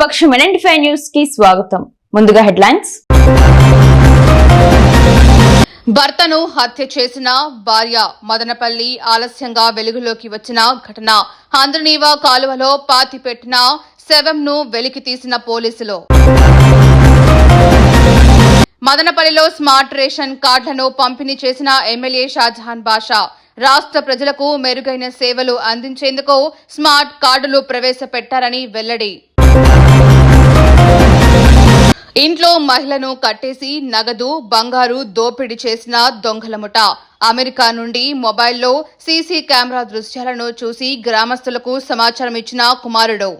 పక్షం ఫైవ్ న్యూస్కి స్వాగతం. ముందుగా హెడ్లైన్స్. భర్తను హత్య చేసిన భార్య మదనపల్లి ఆలస్యంగా వెలుగులోకి వచ్చిన ఘటన. హంద్రనీవా కాలువలో పాతి పెట్టిన శవంను వెలికి తీసిన పోలీసులు. మదనపల్లిలో స్మార్ట్ రేషన్ కార్డులను పంపిణీ చేసిన ఎమ్మెల్యే షాజహాన్ బాషా రాష్ట్ర ప్రజలకు మెరుగైన సేవలు అందించేందుకు స్మార్ట్ కార్డులు ప్రవేశపెట్టారని వెల్లడి. ఇంట్లో మహిళను కట్టేసి నగదు బంగారు దోపిడీ చేసిన దొంగల ముఠ. అమెరికా నుండి మొబైల్లో సీసీ కెమెరా దృశ్యాలను చూసి గ్రామస్తులకు సమాచారం ఇచ్చిన కుమారుడు.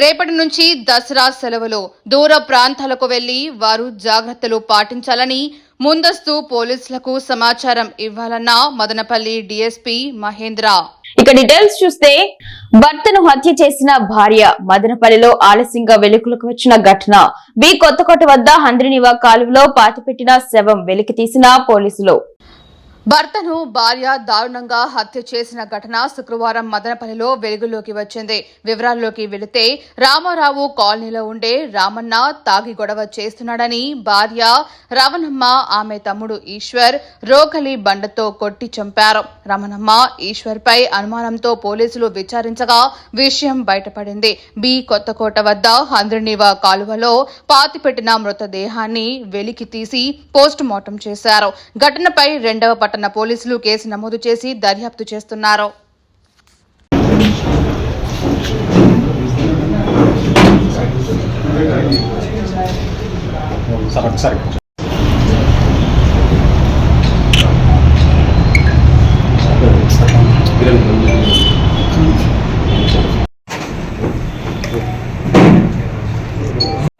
రేపటి నుంచి దసరా సెలవులు. దూర ప్రాంతాలకు వెళ్ళి వారు జాగ్రత్తలు పాటించాలని ముందస్తు పోలీసులకు సమాచారం ఇవ్వాలన్న మదనపల్లి డీఎస్పీ మహేంద్ర. ఇక డీటెయిల్స్ చూస్తే భర్తను హత్య చేసిన భార్య మదనపల్లిలో ఆలస్యంగా వెలుగులకు వచ్చిన ఘటన. బి కొత్తకోట వద్ద హంద్రినివా కాలువలో పాతిపెట్టిన శవం వెలికి తీసిన పోలీసులు. భర్తను భార్య దారుణంగా హత్య చేసిన ఘటన శుక్రవారం మదనపల్లిలో వెలుగులోకి వచ్చింది. వివరాల్లోకి వెళితే రామారావు కాలనీలో ఉండే రామన్న తాగి గొడవ చేస్తున్నాడని భార్య రమణమ్మ ఆమె తమ్ముడు ఈశ్వర్ రోకలి బండతో కొట్టి చంపారు. రమణమ్మ ఈశ్వర్ పై అనుమానంతో పోలీసులు విచారించగా విషయం బయటపడింది. బి కొత్తకోట వద్ద హంద్రనీవా కాలువలో పాతిపెట్టిన మృతదేహాన్ని వెలికి తీసి పోస్ట్ మార్టం చేశారు. ఘటనపై రెండవ పట్టణ పోలీసులు కేసు నమోదు చేసి దర్యాప్తు చేస్తున్నారు.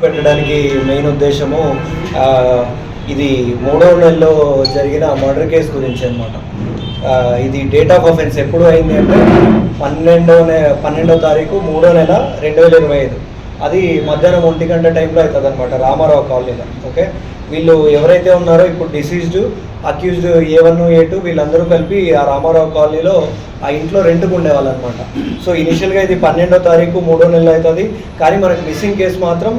పెట్టడానికి మెయిన్ ఉద్దేశము ఆ, ఇది మూడో నెలలో జరిగిన మర్డర్ కేసు గురించి అనమాట ఇది డేట్ ఆఫ్ అఫెన్స్ ఎప్పుడు అయింది అంటే పన్నెండో నె పన్నెండో తారీఖు మూడో నెల రెండు వేల ఇరవై ఐదు. అది మధ్యాహ్నం ఒంటి గంట టైంలో అవుతుంది అనమాట రామారావు కాలనీలో ఓకే? వీళ్ళు ఎవరైతే ఉన్నారో ఇప్పుడు deceased accused A one A two వీళ్ళందరూ కలిపి ఆ రామారావు కాలనీలో ఆ ఇంట్లో రెంట్కు ఉండేవాళ్ళు అనమాట సో ఇనిషియల్గా ఇది పన్నెండో తారీఖు మూడో నెల అవుతుంది. కానీ మనకు మిస్సింగ్ కేసు మాత్రం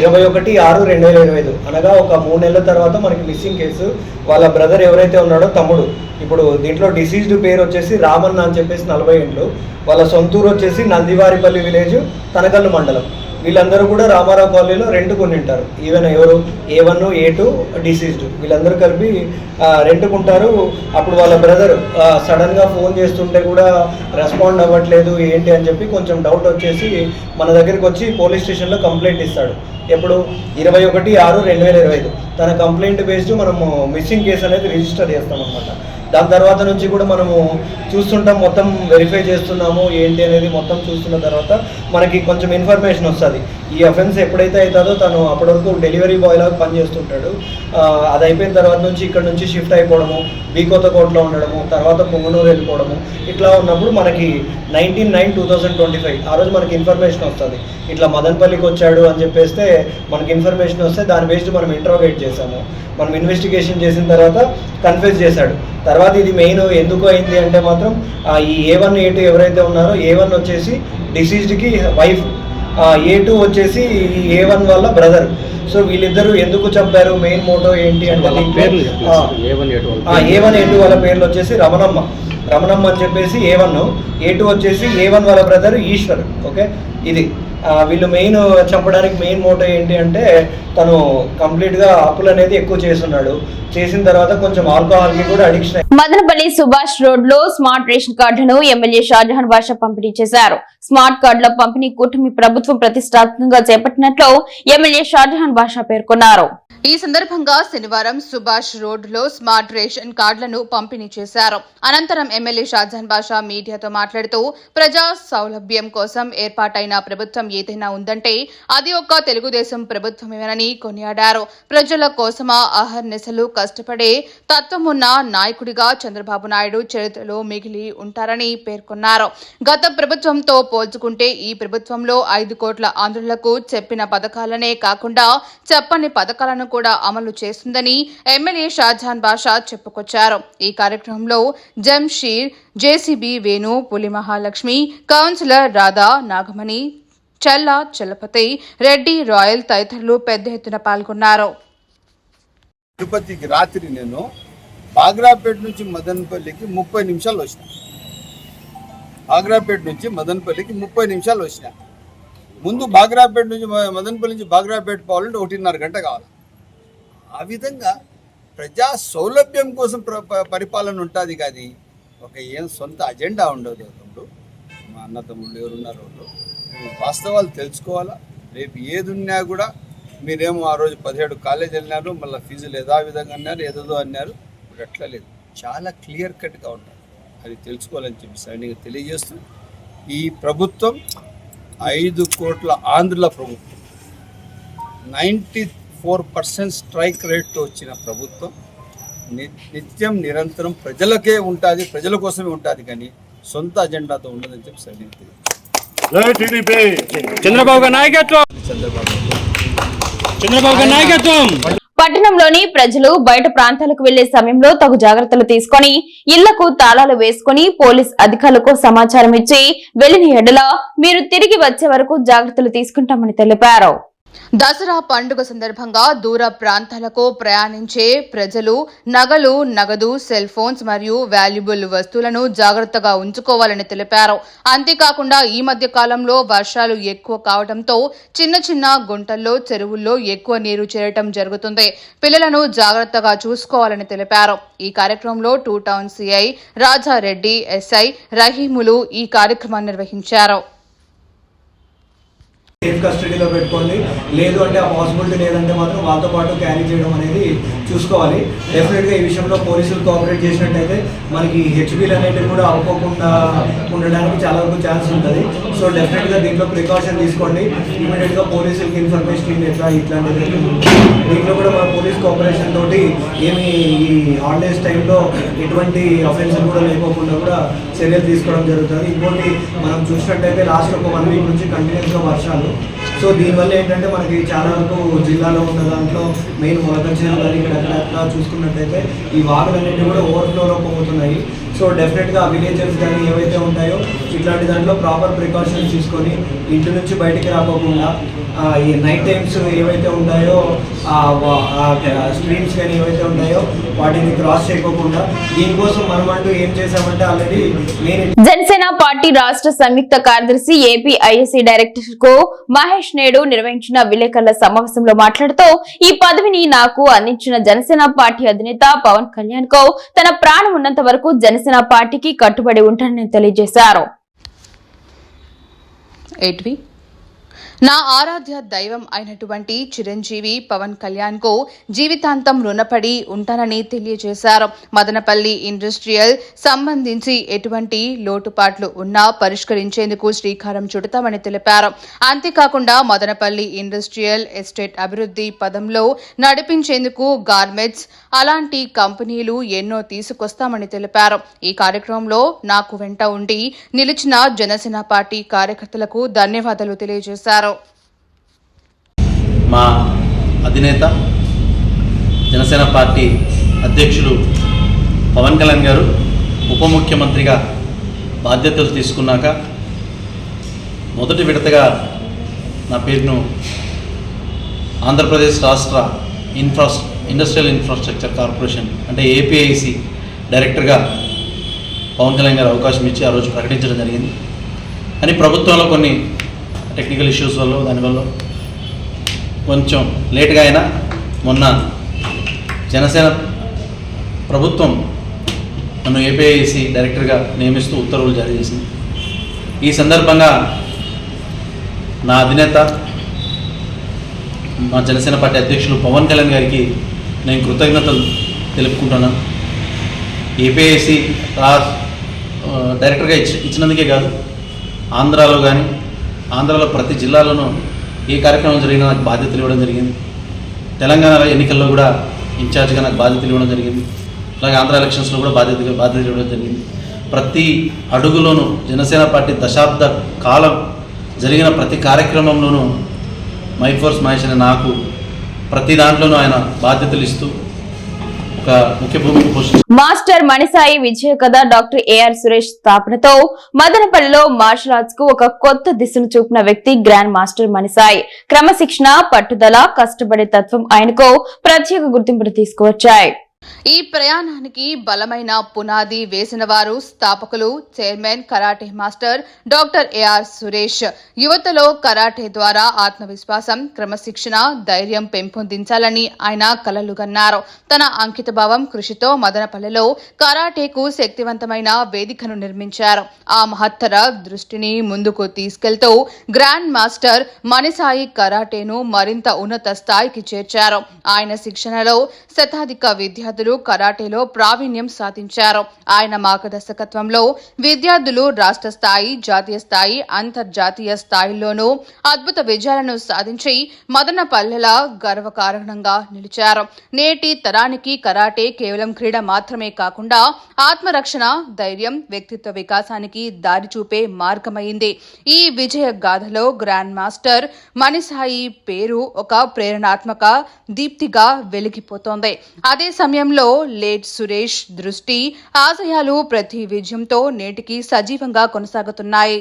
ఇరవై ఒకటి ఆరు రెండు వేల ఇరవై ఐదు. అనగా ఒక మూడు నెలల తర్వాత మనకి మిస్సింగ్ కేసు వాళ్ళ బ్రదర్ ఎవరైతే ఉన్నాడో తమ్ముడు. ఇప్పుడు దీంట్లో డిసీజ్డ్ పేరు వచ్చేసి రామన్న అని చెప్పేసి నలభై ఏళ్ళు వాళ్ళ సొంతూరు వచ్చేసి నందివారిపల్లి విలేజ్ తనకల్లు మండలం. వీళ్ళందరూ కూడా రామారావు కాలనీలో రెంట్ కొనింటారు ఈవెన్ ఎవరు A one A two deceased వీళ్ళందరూ కలిపి రెంట్కుంటారు అప్పుడు వాళ్ళ బ్రదర్ సడన్గా ఫోన్ చేస్తుంటే కూడా రెస్పాండ్ అవ్వట్లేదు ఏంటి అని చెప్పి కొంచెం డౌట్ వచ్చేసి మన దగ్గరికి వచ్చి పోలీస్ స్టేషన్లో కంప్లైంట్ ఇస్తాడు. ఎప్పుడు? ఇరవై ఒకటి ఆరు రెండు వేల ఇరవై ఐదు. తన కంప్లైంట్ బేస్డ్ మనము మిస్సింగ్ కేసు అనేది రిజిస్టర్ చేస్తాం అనమాట దాని తర్వాత నుంచి కూడా మనము చూస్తుంటాం మొత్తం వెరిఫై చేస్తున్నాము ఏంటి అనేది మొత్తం చూస్తున్న తర్వాత మనకి కొంచెం ఇన్ఫర్మేషన్ వస్తుంది. ఈ అఫెన్స్ ఎప్పుడైతే అవుతుందో తను అప్పటి వరకు డెలివరీ బాయ్ లాగా పనిచేస్తుంటాడు. అది అయిపోయిన తర్వాత నుంచి ఇక్కడ నుంచి షిఫ్ట్ అయిపోవడము బీ కొత్త కోట్లో ఉండడము తర్వాత పొంగనూరు వెళ్ళిపోవడము ఇట్లా ఉన్నప్పుడు మనకి nineteen nine two thousand twenty five ఆ రోజు మనకి ఇన్ఫర్మేషన్ వస్తుంది. ఇట్లా మదన్పల్లికి వచ్చాడు అని చెప్పేస్తే మనకి ఇన్ఫర్మేషన్ వస్తే దాని బేస్డ్ మనం ఇంట్రోగేట్ చేసాము మనం ఇన్వెస్టిగేషన్ చేసిన తర్వాత కన్ఫ్యూజ్ చేశాడు. తర్వాత ఇది మెయిన్ ఎందుకు అయింది అంటే మాత్రం ఈ ఏ వన్ ఏ టూ ఎవరైతే ఉన్నారో ఏ వన్ వచ్చేసి డిసీజ్డ్కి వైఫ్ ఏ టూ వచ్చేసి ఏ వన్ వాళ్ళ బ్రదర్ సో వీళ్ళిద్దరూ ఎందుకు చంపారు? మెయిన్ మోటో ఏంటి అంటే ఏ వన్ ఏ టూ వాళ్ళ పేర్లు వచ్చేసి రమణమ్మ. రమణమ్మ అని చెప్పేసి ఏ వన్ ఏ టూ వచ్చేసి ఏ వన్ వాళ్ళ బ్రదర్ ఈశ్వర్. ఓకే ఇది. వీళ్ళు మెయిన్ చంపడానికి మెయిన్ మోటో ఏంటి అంటే తను కంప్లీట్గా అప్పులు అనేది ఎక్కువ చేస్తున్నాడు. చేసిన తర్వాత కొంచెం ఆల్కహాల్కి కూడా అడిక్షన్ మదనపల్లి సుభాష్ రోడ్లో స్మార్ట్ రేషన్ కార్డులను ఎమ్మెల్యే షాజహాన్ బాషా పంపిణీ చేశారు. స్మార్ట్ కార్డుల పంపిణీ కూటమి ప్రభుత్వం ప్రతిష్టాత్మకంగా చేపట్టినట్లు ఎమ్మెల్యే షాజహాన్ బాషా పేర్కొన్నారు. ఈ సందర్భంగా శనివారం సుభాష్ రోడ్డులో స్మార్ట్ రేషన్ కార్డులను పంపిణీ చేశారు. అనంతరం ఎమ్మెల్యే షాజహాన్ బాషా మీడియాతో మాట్లాడుతూ ప్రజా సౌలభ్యం కోసం ఏర్పాటైన ప్రభుత్వం ప్రభుత్వం ఏదైనా ఉందంటే అది ఒక్క తెలుగుదేశం ప్రభుత్వమేనని కొనియాడారు. ప్రజల కోసమా అహర్నిశలు కష్టపడే తత్వమున్న నాయకుడిగా చంద్రబాబు నాయుడు చరిత్రలో మిగిలి ఉంటారని పేర్కొన్నారు. గత ప్రభుత్వంతో పోల్చుకుంటే ఈ ప్రభుత్వంలో ఐదు కోట్ల ఆంధ్రులకు చెప్పిన పథకాలనే కాకుండా చెప్పని పథకాలను కూడా అమలు చేస్తుందని ఎమ్మెల్యే షాజహాన్ బాషా చెప్పుకొచ్చారు. ఈ కార్యక్రమంలో జంషీర్ జేసీబీ వేణు పులి మహాలక్ష్మి కౌన్సిలర్ రాధా నాగమణి చల్ల చలపతి రెడ్డి రాయల్ తదితరులు పెద్ద ఎత్తున పాల్గొన్నారు. తిరుపతికి రాత్రి నేను బాగ్రాపేట నుంచి మదనపల్లికి ముప్పై నిమిషాలు వచ్చిన. బాగ్రాపేట నుంచి మదనపల్లికి ముప్పై నిమిషాలు వచ్చిన. ముందు బాగ్రాపేట నుంచి మ- మదనపల్లి నుంచి బాగ్రాపేట పోవాలంటే ఒకటిన్నర గంట కావాలి. ఆ విధంగా ప్రజా సౌలభ్యం కోసం పరిపాలన ఉంటుంది కానీ ఒక ఏం సొంత అజెండా ఉండదు. తమ్ముడు మా అన్న తమ్ముళ్ళు ఎవరున్నారు వాళ్ళు. వాస్తవాలు తెలుసుకోవాలా? రేపు ఏది ఉన్నా కూడా మీరేమో ఆ రోజు పదిహేడు కాలేజ్ వెళ్ళినారు మళ్ళీ ఫీజులు యథావిధంగా అన్నారు ఏదేదో అన్నారు. ఇప్పుడు అట్లా లేదు. చాలా క్లియర్ కట్గా ఉంటారు. అది తెలుసుకోవాలని చెప్పి సైనిక తెలియజేస్తూ ఈ ప్రభుత్వం ఐదు కోట్ల ఆంధ్రుల ప్రభుత్వం నైంటీ ఫోర్ పర్సెంట్ స్ట్రైక్ రేట్తో వచ్చిన ప్రభుత్వం ని- నిత్యం నిరంతరం ప్రజలకే ఉంటుంది ప్రజల కోసమే ఉంటుంది కానీ సొంత అజెండాతో ఉండదని చెప్పి సైనిక తెలియజేస్తారు చంద్రబాబు నాయకత్వం. చంద్రబాబు నాయకత్వం. పట్టణంలోని ప్రజలు బయట ప్రాంతాలకు వెళ్ళే సమయంలో తగు జాగ్రత్తలు తీసుకొని ఇళ్ళకు తాళాలు వేసుకుని పోలీస్ అధికారులకు సమాచారం ఇచ్చి వెళ్ళిన ఎడల మీరు తిరిగి వచ్చే వరకు జాగ్రత్తలు తీసుకుంటామని తెలిపారు. దసరా పండుగ సందర్భంగా దూర ప్రాంతాలకు ప్రయాణించే ప్రజలు నగలు నగదు సెల్ ఫోన్స్ మరియు వాల్యుబుల్ వస్తువులను జాగ్రత్తగా ఉంచుకోవాలని తెలిపారు. అంతేకాకుండా ఈ మధ్య కాలంలో వర్షాలు ఎక్కువ కావడంతో చిన్న చిన్న గుంటల్లో చెరువుల్లో ఎక్కువ నీరు చేరటం జరుగుతుంది. పిల్లలను జాగ్రత్తగా చూసుకోవాలని తెలిపారు. ఈ కార్యక్రమంలో two town CI Rajareddy SI రహీములు ఈ కార్యక్రమాన్ని నిర్వహించారు. సేఫ్ కస్టడీలో పెట్టుకోండి. లేదు అంటే ఆ పాసిబిలిటీ లేదంటే మాత్రం వాళ్ళతో పాటు క్యారీ చేయడం అనేది చూసుకోవాలి. డెఫినెట్గా ఈ విషయంలో పోలీసులు కోఆపరేట్ చేసినట్టయితే మనకి హెచ్బీలు అనేటివి కూడా అవ్వకుండా ఉండడానికి చాలా వరకు ఛాన్స్ ఉంటుంది. సో డెఫినెట్గా దీంట్లో ప్రికాషన్ తీసుకోండి. ఇమీడియట్గా పోలీసులకి ఇన్ఫర్మేషన్ ఎట్లా ఇట్లాంటిది దీంట్లో కూడా మన పోలీస్ కోఆపరేషన్ తోటి ఏమి ఈ హాలిడేస్ టైంలో ఎటువంటి అఫెన్స్ కూడా లేకోకుండా కూడా చర్యలు తీసుకోవడం జరుగుతుంది. ఇంకోటి మనం చూసినట్టయితే లాస్ట్ ఒక వన్ వీక్ నుంచి కంటిన్యూస్గా వర్షాలు. సో దీనివల్ల ఏంటంటే మనకి చాలా వరకు జిల్లాలో ఉన్న దాంట్లో మెయిన్ మొలకల్చర్ కానీ ఇక్కడ అక్కడ అట్లా చూసుకున్నట్టయితే ఈ వాగులన్నింటినీ కూడా ఓవర్ఫ్లోలో పోతున్నాయి. సో డెఫినెట్గా విలేజెస్ కానీ ఏవైతే ఉంటాయో ఇట్లాంటి దాంట్లో ప్రాపర్ ప్రికాషన్స్ తీసుకొని ఇంటి నుంచి బయటికి రాకోకుండా ఈ నైట్ టైమ్స్ ఏవైతే ఉంటాయో స్ట్రీమ్స్ కానీ ఏవైతే ఉంటాయో వాటిని క్రాస్ చేయకోకుండా దీనికోసం మనం అంటూ ఏం చేసామంటే ఆల్రెడీ మెయిన్ జనసేన పార్టీ రాష్ట్ర సంయుక్త కార్యదర్శి ఏపీ ఐఎస్సీ డైరెక్టర్కు మహేష్ నేడు నిర్వహించిన విలేకరుల సమావేశంలో మాట్లాడుతూ ఈ పదవిని నాకు అందించిన జనసేన పార్టీ అధినేత పవన్ కళ్యాణ్కు తన ప్రాణం ఉన్నంత వరకు జనసేన పార్టీకి కట్టుబడి ఉంటానని తెలియజేశారు. నా ఆరాధ్య దైవం అయినటువంటి చిరంజీవి పవన్ కళ్యాణ్కు జీవితాంతం రుణపడి ఉంటానని తెలియజేశారు. మదనపల్లి ఇండస్ట్రియల్ సంబంధించి ఎటువంటి లోటుపాట్లు ఉన్నా పరిష్కరించేందుకు శ్రీకారం చుడతామని తెలిపారు. అంతేకాకుండా మదనపల్లి ఇండస్ట్రియల్ ఎస్టేట్ అభివృద్ధి పదంలో నడిపించేందుకు గార్మెంట్స్ అలాంటి కంపెనీలు ఎన్నో తీసుకొస్తామని తెలిపారు. ఈ కార్యక్రమంలో నాకు వెంట ఉండి నిలిచిన జనసేన పార్టీ కార్యకర్తలకు ధన్యవాదాలు తెలియజేశారు. మా అధినేత జనసేన పార్టీ అధ్యక్షులు పవన్ కళ్యాణ్ గారు ఉప ముఖ్యమంత్రిగా బాధ్యతలు తీసుకున్నాక మొదటి విడతగా నా పేరును ఆంధ్రప్రదేశ్ రాష్ట్ర ఇన్ఫ్రాస్ ఇండస్ట్రియల్ ఇన్ఫ్రాస్ట్రక్చర్ కార్పొరేషన్ అంటే ఏపీఐసి డైరెక్టర్గా పవన్ కళ్యాణ్ గారు అవకాశం ఇచ్చి ఆ రోజు ప్రకటించడం జరిగింది. కానీ ప్రభుత్వంలో కొన్ని టెక్నికల్ ఇష్యూస్ వల్ల దానివల్ల కొంచెం లేట్గా అయినా మొన్న జనసేన ప్రభుత్వం నన్ను ఏపీఐసి డైరెక్టర్గా నియమిస్తూ ఉత్తర్వులు జారీ చేసింది. ఈ సందర్భంగా నా అధినేత మా జనసేన పార్టీ అధ్యక్షులు పవన్ కళ్యాణ్ గారికి నేను కృతజ్ఞతలు తెలుపుకుంటున్నాను ఏపీఐసి డైరెక్టర్గా ఇచ్చి ఇచ్చినందుకే కాదు ఆంధ్రాలో కానీ ఆంధ్రాలో ప్రతి జిల్లాలోనూ ఏ కార్యక్రమం జరిగినా నాకు బాధ్యతలు ఇవ్వడం జరిగింది. తెలంగాణ ఎన్నికల్లో కూడా ఇన్ఛార్జ్గా నాకు బాధ్యతలు ఇవ్వడం జరిగింది. అలాగే ఆంధ్ర ఎలక్షన్స్లో కూడా బాధ్యత బాధ్యతలు ఇవ్వడం జరిగింది. ప్రతి అడుగులోనూ జనసేన పార్టీ దశాబ్ద కాలం జరిగిన ప్రతి కార్యక్రమంలోనూ మై ఫోర్స్ మహేష్ అనే నాకు ప్రతి దాంట్లోనూ ఆయన బాధ్యతలు ఇస్తూ ఒక ముఖ్య భూమిక పోషించారు మాస్టర్ మణిసాయి విజయ కథ డాక్టర్ ఏఆర్ సురేష్ స్థాపనతో మదనపల్లిలో మార్షల్ ఆర్ట్స్కు ఒక కొత్త దిశను చూపిన వ్యక్తి గ్రాండ్ మాస్టర్ మణిసాయి. క్రమశిక్షణ పట్టుదల కష్టపడే తత్వం ఆయనకు ప్రత్యేక గుర్తింపును తీసుకువచ్చాయి. ఈ ప్రయాణానికి బలమైన పునాది వేసిన వారు స్థాపకులు chairman karate master doctor AR Suresh. యువతలో కరాటే ద్వారా ఆత్మవిశ్వాసం క్రమశిక్షణ ధైర్యం పెంపొందించాలని ఆయన కలలుగన్నారు. తన అంకితభావం కృషితో మదనపల్లెలో కరాటేకు శక్తివంతమైన వేదికను నిర్మించారు. ఆ మహత్తర దృష్టిని ముందుకు తీసుకెళ్తూ గ్రాండ్ మాస్టర్ మణిసాయి కరాటేను మరింత ఉన్నత స్థాయికి చేర్చారు. ఆయన శిక్షణలో శతాధిక విద్యార్థులు కరాటేలో ప్రావీణ్యం సాధించారు. ఆయన మార్గదర్శకత్వంలో విద్యార్థులు రాష్ట్ర స్థాయి జాతీయ స్థాయి అంతర్జాతీయ స్థాయిల్లోనూ అద్భుత విజయాలను సాధించి మదన పల్లెల గర్వకారణంగా నిలిచారు. నేటి తరానికి కరాటే కేవలం క్రీడ మాత్రమే కాకుండా ఆత్మరక్షణ ధైర్యం వ్యక్తిత్వ వికాసానికి దారి చూపే మార్గమైంది. ఈ విజయ గాథలో గ్రాండ్ మాస్టర్ మణిసాయి పేరు ఒక ప్రేరణాత్మక దీప్తిగా వెలిగిపోతోంది. అదే సమయం విషయంలో లేట్ సురేష్ దృష్టి ఆశయాలు ప్రతి విజయంతో నేటికి సజీవంగా కొనసాగుతున్నాయి.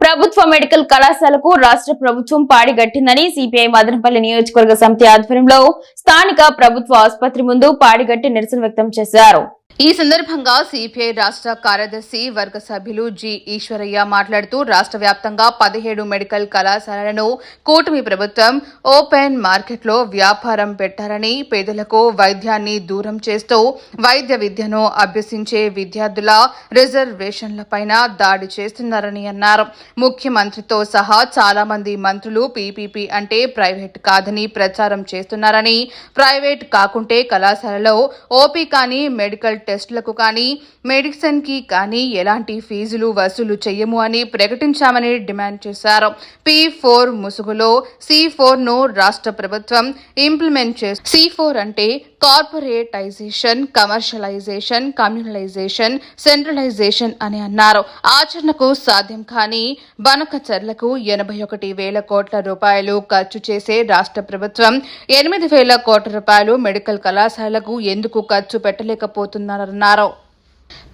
ప్రభుత్వ మెడికల్ కళాశాలకు రాష్ట్ర ప్రభుత్వం పాడిగట్టిందని సిపిఐ మదనపల్లి నియోజకవర్గ సమితి ఆధ్వర్యంలో స్థానిక ప్రభుత్వ ఆసుపత్రి ముందు పాడిగట్టి నిరసన వ్యక్తం చేశారు. ఈ సందర్భంగా సిపిఐ రాష్ట్ర కార్యదర్శి వర్గ సభ్యులు జి. ఈశ్వరయ్య మాట్లాడుతూ రాష్ట్ర వ్యాప్తంగా పదిహేడు మెడికల్ కళాశాలలను కూటమి ప్రభుత్వం ఓపెన్ మార్కెట్లో వ్యాపారం పెట్టారని పేదలకు వైద్యాన్ని దూరం చేస్తూ వైద్య విద్యను అభ్యసించే విద్యార్థుల రిజర్వేషన్లపైన దాడి చేస్తున్నారని అన్నారు. ముఖ్యమంత్రితో సహా చాలా మంది మంత్రులు పీపీపీ అంటే ప్రైవేట్ కాదని ప్రచారం చేస్తున్నారని ప్రైవేట్ కాకుంటే కళాశాలలో ఓపీ కానీ మెడికల్ టెస్టులకు కానీ మెడిసిన్కి కానీ ఎలాంటి ఫీజులు వసూలు చేయము అని ప్రకటించామని డిమాండ్ చేశారు. పి ఫోర్ ముసుగులో సి ఫోర్ను రాష్ట్ర ప్రభుత్వం ఇంప్లిమెంట్ చేసి సి ఫోర్ అంటే కార్పొరేటైజేషన్ కమర్షియలైజేషన్ కమ్యూనలైజేషన్ సెంట్రలైజేషన్ అని అన్నారు. ఆచరణకు సాధ్యం కాని బనకచర్లకు ఎనభై ఒకటి వేల కోట్ల రూపాయలు ఖర్చు చేసే రాష్ట్ర ప్రభుత్వం ఎనిమిది వేల కోట్ల రూపాయలు మెడికల్ కళాశాలకు ఎందుకు ఖర్చు పెట్టలేకపోతుంది? పెట్టలేకపోతున్నారన్నారు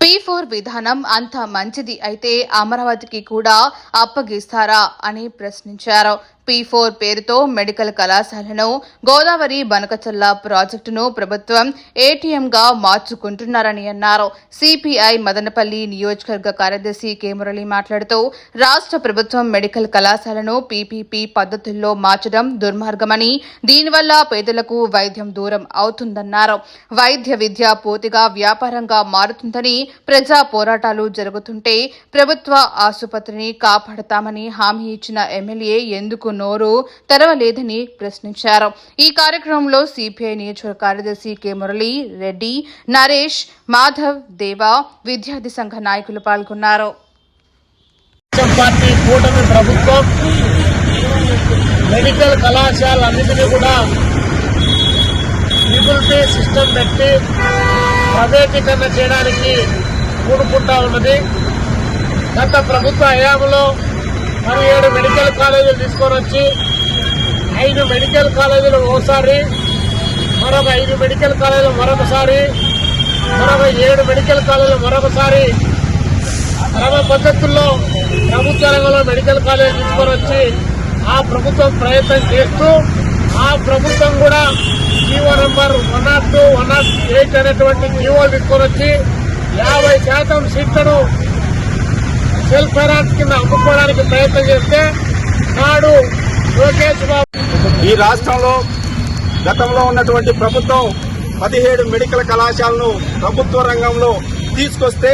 పి ఫోర్ విధానం అంత మంచిది అయితే అమరావతికి కూడా అప్పగిస్తారా అని ప్రశ్నించారు. పి ఫోర్ పేరుతో మెడికల్ కళాశాలను గోదావరి బనకచల్ల ప్రాజెక్టును ప్రభుత్వం ఏటీఎంగా మార్చుకుంటున్నారని అన్నారు. సిపిఐ మదనపల్లి నియోజకవర్గ కార్యదర్శి కె మురళి మాట్లాడుతూ రాష్ట్ర ప్రభుత్వం మెడికల్ కళాశాలను పీపీపీ పద్ధతుల్లో మార్చడం దుర్మార్గమని దీనివల్ల పేదలకు వైద్యం దూరం అవుతుందన్నారు. వైద్య విద్య పూర్తిగా వ్యాపారంగా మారుతుందని ప్రజా పోరాటాలు జరుగుతుంటే ప్రభుత్వ ఆసుపత్రిని కాపాడతామని హామీ ఇచ్చిన ఎమ్మెల్యే ఎందుకు నోరు తెరవలేదని ప్రశ్నించారు. ఈ కార్యక్రమంలో సిపిఐ నియోజక కార్యదర్శి కె మురళి రెడ్డి నరేష్ మాధవ్ దేవా విద్యార్థి సంఘ నాయకులు పాల్గొన్నారు. పార్టీ కూటమి ప్రభుత్వం మెడికల్ కళాశాలన్నింటినీ కూడా ట్రిపుల్ సిస్టమ్ పెట్టి ప్రైవేటీకరణ చేయడానికి కూడుకుంటా ఉన్నది. గత ప్రభుత్వ హయాంలో మరి ఏడు మెడికల్ కాలేజీలు తీసుకొని వచ్చి ఐదు మెడికల్ కాలేజీలు ఒకసారి మరొక ఐదు మెడికల్ కాలేజీలు మరొకసారి మరొక ఏడు మెడికల్ కాలేజీలు మరొకసారి. క్రమ పద్ధతుల్లో ప్రభుత్వ రంగంలో మెడికల్ కాలేజ్ తీసుకొని వచ్చి ఆ ప్రభుత్వం ప్రయత్నం చేస్తూ ఆ ప్రభుత్వం కూడా GO number one not two one not eight అనేటువంటి జీవోలు తీసుకొని వచ్చి యాభై శాతం సీట్లను సెల్ఫ్ ఫైనాన్స్ కింద అమ్ముకోవడానికి ప్రయత్నం చేస్తే నాడు లోకేష్ బాబు ఈ రాష్ట్రంలో గతంలో ఉన్నటువంటి ప్రభుత్వం పదిహేడు మెడికల్ కళాశాలను ప్రభుత్వ రంగంలో తీసుకొస్తే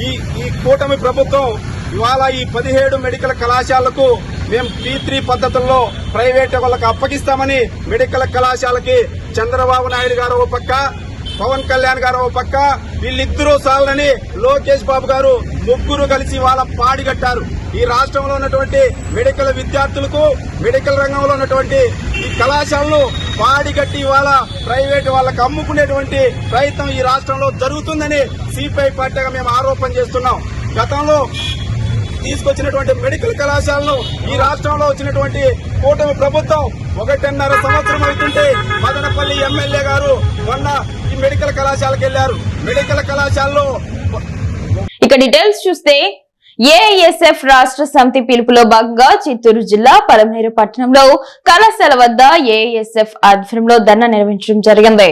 ఈ ఈ కూటమి ప్రభుత్వం ఇవాళ ఈ పదిహేడు మెడికల్ కళాశాలకు మేము పీ త్రీ పద్ధతుల్లో ప్రైవేట్ వాళ్ళకి అప్పగిస్తామని మెడికల్ కళాశాలకి చంద్రబాబు నాయుడు గారు ఒక పక్క పవన్ కళ్యాణ్ గారు ఓ పక్క వీళ్ళిద్దరూ సాలని లోకేష్ బాబు గారు ముగ్గురు కలిసి వాళ్ళ పాడిగట్టారు ఈ రాష్ట్రంలో ఉన్నటువంటి మెడికల్ విద్యార్థులకు మెడికల్ రంగంలో ఉన్నటువంటి ఈ కళాశాలను పాడిగట్టి ఇవాళ ప్రైవేట్ వాళ్ళకు అమ్ముకునేటువంటి ప్రయత్నం ఈ రాష్ట్రంలో జరుగుతుందని సిపిఐ పార్టీగా మేము ఆరోపణ చేస్తున్నాం. గతంలో తీసుకొచ్చినటువంటి మెడికల్ కళాశాలను ఈ రాష్ట్రంలో వచ్చినటువంటి కూటమి ప్రభుత్వం ఒకటిన్నర సంవత్సరం అవుతుంటే మదనపల్లి ఎమ్మెల్యే గారు మొన్న ఈ మెడికల్ కళాశాలకు వెళ్ళారు. మెడికల్ కళాశాలలో ఇక డీటెయిల్స్ చూస్తే ఏఎస్ఎఫ్ రాష్ట్ర సమితి పిలుపులో భాగంగా చిత్తూరు జిల్లా పలమనేరు పట్టణంలో కళాశాల వద్ద ఏఎస్ఎఫ్ ఆధ్వర్యంలో ధర్నా నిర్వహించడం జరిగింది.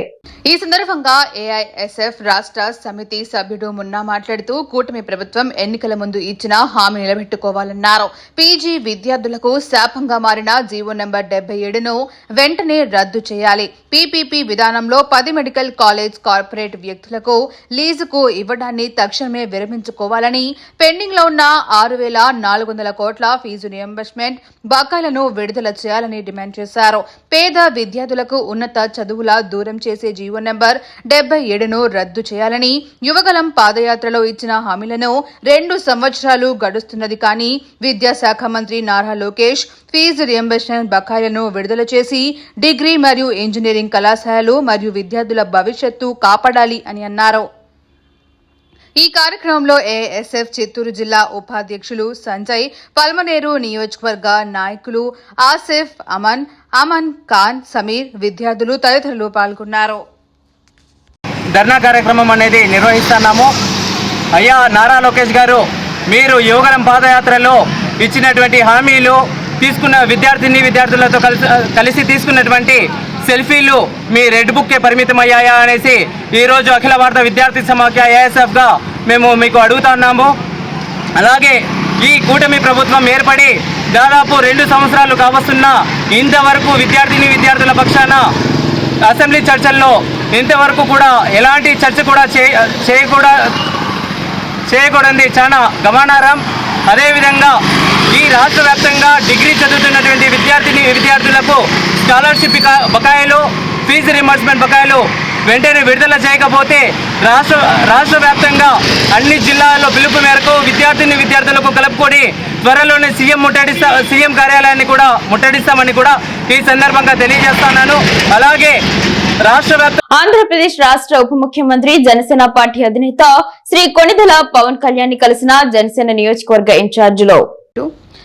ఈ సందర్భంగా ఏఐఎస్ఎఫ్ రాష్ట్ర సమితి సభ్యుడు మున్నా మాట్లాడుతూ కూటమి ప్రభుత్వం ఎన్నికల ముందు ఇచ్చిన హామీ నిలబెట్టుకోవాలన్నారు. పీజీ విద్యార్థులకు శాపంగా మారిన జీవో నెంబర్ డెబ్బై ఏడును వెంటనే రద్దు చేయాలి. పీపీపీ విధానంలో పది మెడికల్ కాలేజ్ కార్పొరేట్ వ్యక్తులకు లీజుకు ఇవ్వడాన్ని తక్షణమే విరమించుకోవాలని పెండింగ్లో ఉన్న ఆరు వేల నాలుగు వందల కోట్ల ఫీజు రియంబర్స్మెంట్ బకాయిలను విడుదల చేయాలని డిమాండ్ చేశారు. పేద విద్యార్థులకు ఉన్నత చదువుల దూరం చేసే జీవో నెంబర్ డెబ్బై ఏడును రద్దు చేయాలని యువగలం పాదయాత్రలో ఇచ్చిన హామీలను రెండు సంవత్సరాలు గడుస్తున్నది కానీ విద్యాశాఖ మంత్రి నారా లోకేష్ ఫీజు రియంబర్స్మెంట్ బకాయిలను విడుదల చేసి డిగ్రీ మరియు ఇంజనీరింగ్ కళాశాలలు మరియు విద్యార్థుల భవిష్యత్తు కాపాడాలి అని అన్నారు. ఈ కార్యక్రమంలో ఏఎస్ఎఫ్ చిత్తూరు జిల్లా ఉపాధ్యక్షులు సంజయ్ పల్మనేరు నియోజకవర్గ నాయకులు ఆసిఫ్ అమన్ అమన్ ఖాన్ సమీర్ విద్యార్థులు తదితరులు పాల్గొన్నారు. ధర్నా కార్యక్రమం అనేది నిర్వహిస్తున్నాము. అయ్యా నారా లోకేష్ గారు మీరు యువగలం పాదయాత్రలో ఇచ్చినటువంటి హామీలు తీసుకున్న విద్యార్థిని విద్యార్థులతో కలిసి కలిసి తీసుకున్నటువంటి సెల్ఫీలు మీ రెడ్ బుక్కే పరిమితం అయ్యాయా అనేసి ఈరోజు అఖిల భారత విద్యార్థి సమాఖ్య ఏఎస్ఎఫ్గా మేము మీకు అడుగుతున్నాము అలాగే ఈ కూటమి ప్రభుత్వం ఏర్పడి దాదాపు రెండు సంవత్సరాలు కావస్తున్నా ఇంతవరకు విద్యార్థిని విద్యార్థుల పక్షాన అసెంబ్లీ చర్చల్లో ఇంతవరకు కూడా ఎలాంటి చర్చ కూడా చేయ చేయకూడ చేయకూడదు చాలా గమనార్హం. అదేవిధంగా ఈ రాష్ట్ర వ్యాప్తంగా డిగ్రీ చదువుతున్నటువంటి విద్యార్థిని విద్యార్థులకు స్కాలర్షిప్ బకాయిలు ఫీజు రిమర్స్మెంట్ బకాయిలు వెంటనే విడుదల చేయకపోతే రాష్ట్ర రాష్ట్ర వ్యాప్తంగా అన్ని జిల్లాల్లో పిలుపు మేరకు విద్యార్థిని విద్యార్థులకు కలుపుకొని త్వరలోనే సీఎం ముట్టడిస్తా సీఎం కార్యాలయాన్ని కూడా ముట్టడిస్తామని కూడా ఈ సందర్భంగా తెలియజేస్తున్నాను. అలాగే రాష్ట్ర ఆంధ్రప్రదేశ్ రాష్ట్ర ఉప ముఖ్యమంత్రి జనసేన పార్టీ అధినేత శ్రీ కొణిదల పవన్ కళ్యాణ్ని కలిసిన జనసేన నియోజకవర్గ ఇన్ఛార్జిలో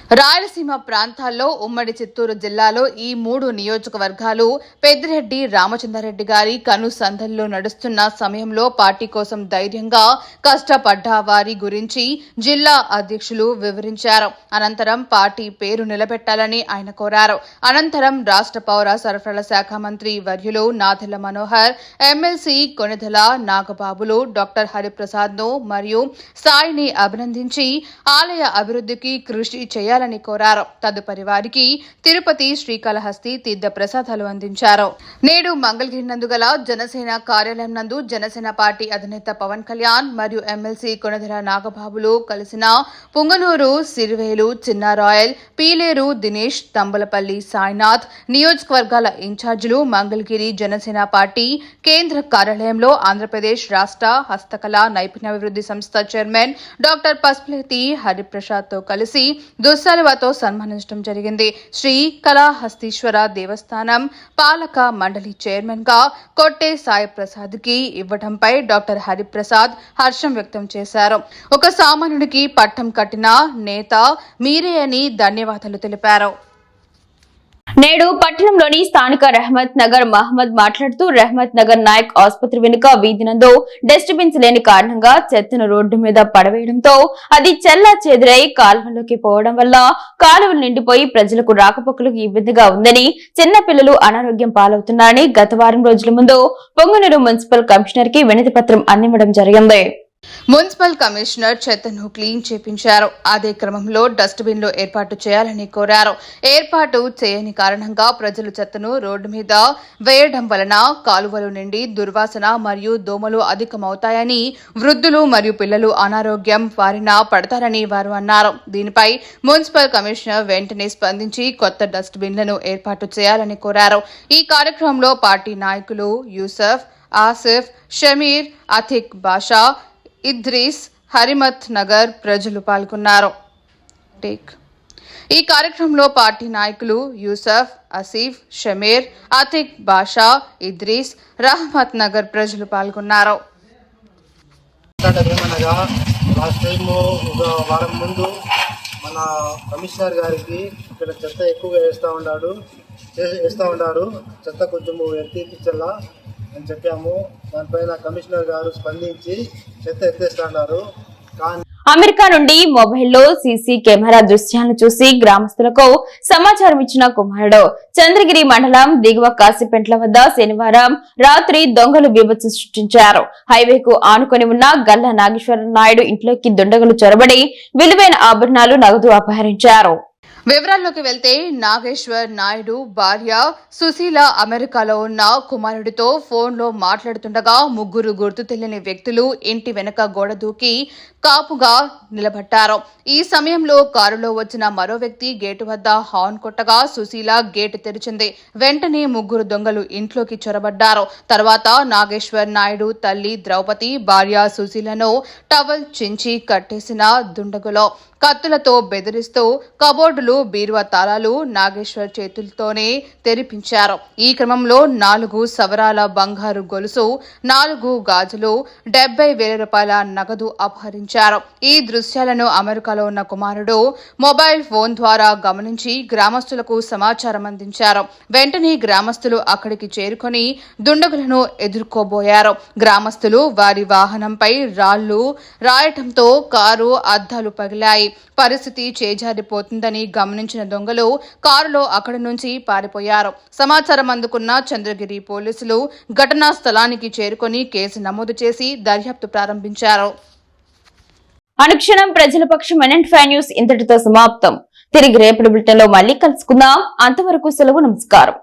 రాయలసీమ ప్రాంతాల్లో ఉమ్మడి చిత్తూరు జిల్లాలో ఈ మూడు నియోజకవర్గాలు పెద్దిరెడ్డి రామచంద్రారెడ్డి గారి కను సందల్లో నడుస్తున్న సమయంలో పార్టీ కోసం ధైర్యంగా కష్టపడ్డ వారి గురించి జిల్లా అధ్యక్షులు వివరించారు. అనంతరం పార్టీ పేరు నిలబెట్టాలని ఆయన కోరారు. అనంతరం రాష్ట్ర పౌర సరఫరాల శాఖ మంత్రి వర్యులు నాథెల మనోహర్ ఎమ్మెల్సీ కొనిదెల నాగబాబులు డాక్టర్ హరిప్రసాద్ను మరియు సాయిని అభినందించి ఆలయ అభివృద్ధికి కృషి చేయాలని కోరారు. తదుపరి వారికి తిరుపతి శ్రీకాళహస్తి తీర్థ ప్రసాదాలు అందించారు. నేడు మంగళగిరి నందు గల జనసేన కార్యాలయం నందు జనసేన పార్టీ అధినేత పవన్ కళ్యాణ్ మరియు ఎమ్మెల్సీ కొనదెల నాగబాబులు కలిసిన పుంగనూరు సిరివేలు చిన్నారాయల్ పీలేరు దినేష్ తంబలపల్లి సాయినాథ్ నియోజకవర్గాల ఇన్ఛార్జీలు మంగళగిరి జనసేన పార్టీ కేంద్ర కార్యాలయంలో ఆంధ్రప్రదేశ్ రాష్ట్ర హస్తకళ నైపుణ్యాభివృద్ధి సంస్థ చైర్మన్ డాక్టర్ పసుపులేతి హరిప్రసాద్తో కలిసి దుస్సాలువాతో సన్మానించడం జరిగింది. శ్రీ కళాహస్తీశ్వర దేవస్థానం పాలక మండలి చైర్మన్గా కొట్టే సాయి ప్రసాద్కి ఇవ్వడంపై డాక్టర్ హరిప్రసాద్ హర్షం వ్యక్తం చేశారు. ఒక సామాన్యుడికి పట్టం కట్టిన నేత మీరే అని ధన్యవాదాలు తెలిపారు. నేడు పట్టణంలోని స్థానిక రహమత్ నగర్ మహమ్మద్ మాట్లాడుతూ రహమత్ నగర్ నాయక్ ఆసుపత్రి వెనుక వీధినందు డస్ట్బిన్స్ లేని కారణంగా చెత్తను రోడ్డు మీద పడవేయడంతో అది చెల్లా చెదిరై కాలువలోకి పోవడం వల్ల కాలువలు నిండిపోయి ప్రజలకు రాకపోకలకు ఇబ్బందిగా ఉందని చిన్నపిల్లలు అనారోగ్యం పాలవుతున్నారని గత వారం రోజుల ముందు పొంగునూరు మున్సిపల్ కమిషనర్కి వినతి పత్రం అందివ్వడం జరిగింది. మున్సిపల్ కమిషనర్ చెత్తను క్లీన్ చేపించారు. అదే క్రమంలో డస్ట్బిన్లు ఏర్పాటు చేయాలని కోరారు. ఏర్పాటు చేయని కారణంగా ప్రజలు చెత్తను రోడ్డు మీద వేయడం వలన కాలువలు నిండి దుర్వాసన మరియు దోమలు అధికమవుతాయని వృద్ధులు మరియు పిల్లలు అనారోగ్యం బారిన పడతారని వారు అన్నారు. దీనిపై మున్సిపల్ కమిషనర్ వెంటనే స్పందించి కొత్త డస్ట్బిన్లను ఏర్పాటు చేయాలని కోరారు. ఈ కార్యక్రమంలో పార్టీ నాయకులు యూసఫ్ ఆసిఫ్ షమీర్ అథిక్ బాషా ఇద్రీస్ హరిమత్ నగర్ ప్రజలు పాల్గొన్నారు. టేక్. ఈ కార్యక్రమంలో పార్టీ నాయకులు యూసఫ్ అసీఫ్ షమీర్ అతిక్ బాషా ఇద్రీస్ రహమత్ నగర్ ప్రజలు పాల్గొన్నారు. లాస్ట్ టైం ఒక వారం ముందు మన కమిషనర్ గారికి ఇక్కడ చెత్త ఎక్కువగా వేస్తూ ఉన్నాడు వేస్తూ ఉన్నారు చెత్త కొంచెము ఎత్తిపించాలా అని చెప్పాము. దానిపైన కమిషనర్ గారు స్పందించి చెత్త ఎత్తేస్తున్నారు కానీ అమెరికా నుండి మొబైల్లో సీసీ కెమెరా దృశ్యాలను చూసి గ్రామస్తులకు సమాచారం ఇచ్చిన కుమారుడు చంద్రగిరి మండలం దిగువ కాసిపెంట్ల వద్ద శనివారం రాత్రి దొంగలు బీభత్సం సృష్టించారు. హైవేకు ఆనుకొని ఉన్న గల్లా నాగేశ్వర నాయుడు ఇంట్లోకి దుండగులు చొరబడి విలువైన ఆభరణాలు నగదు అపహరించారు. వివరాల్లోకి వెళ్తే నాగేశ్వర్ నాయుడు భార్య సుశీల అమెరికాలో ఉన్న కుమారుడితో ఫోన్లో మాట్లాడుతుండగా ముగ్గురు గుర్తు తెలియని వ్యక్తులు ఇంటి వెనక గోడ దూకి కాపుగా నిలబట్టారు ఈ సమయంలో కారులో వచ్చిన మరో వ్యక్తి గేటు వద్ద హార్న్ కొట్టగా సుశీల గేటు తెరిచింది. వెంటనే ముగ్గురు దొంగలు ఇంట్లోకి చొరబడ్డారు. తర్వాత నాగేశ్వర్ నాయుడు తల్లి ద్రౌపది భార్య సుశీలను టవల్ చించి కట్టేసిన దుండగులో కత్తులతో బెదిరిస్తూ కబోర్డులు బీరువా తాళాలు నాగేశ్వర్ చేతులతోనే తెరిపించారు. ఈ క్రమంలో నాలుగు సవరాల బంగారు గొలుసు నాలుగు గాజులు డెబ్బై వేల రూపాయల నగదు అపహరించారు. ఈ దృశ్యాలను అమెరికాలో ఉన్న కుమారుడు మొబైల్ ఫోన్ ద్వారా గమనించి గ్రామస్తులకు సమాచారం అందించారు. వెంటనే గ్రామస్తులు అక్కడికి చేరుకొని దుండగులను ఎదుర్కోబోయారు. గ్రామస్తులు వారి వాహనంపై రాళ్ళు రాయటంతో కారు అద్దాలు పగిలాయి. పరిస్థితి చేజారిపోతుందని గమనించిన దొంగలు కారులో అక్కడి నుంచి పారిపోయారు. సమాచారం అందుకున్న చంద్రగిరి పోలీసులు ఘటనా స్థలానికి చేరుకొని కేసు నమోదు చేసి దర్యాప్తు ప్రారంభించారు. అనుక్షణం ప్రజల పక్షం ఎన్ఎంట్ ఫైవ్ న్యూస్ ఇంతటితో సమాప్తం. తిరిగి రేపటి బులెటిన్లో మళ్ళీ కలుసుకుందాం. అంతవరకు సెలవు నమస్కారం.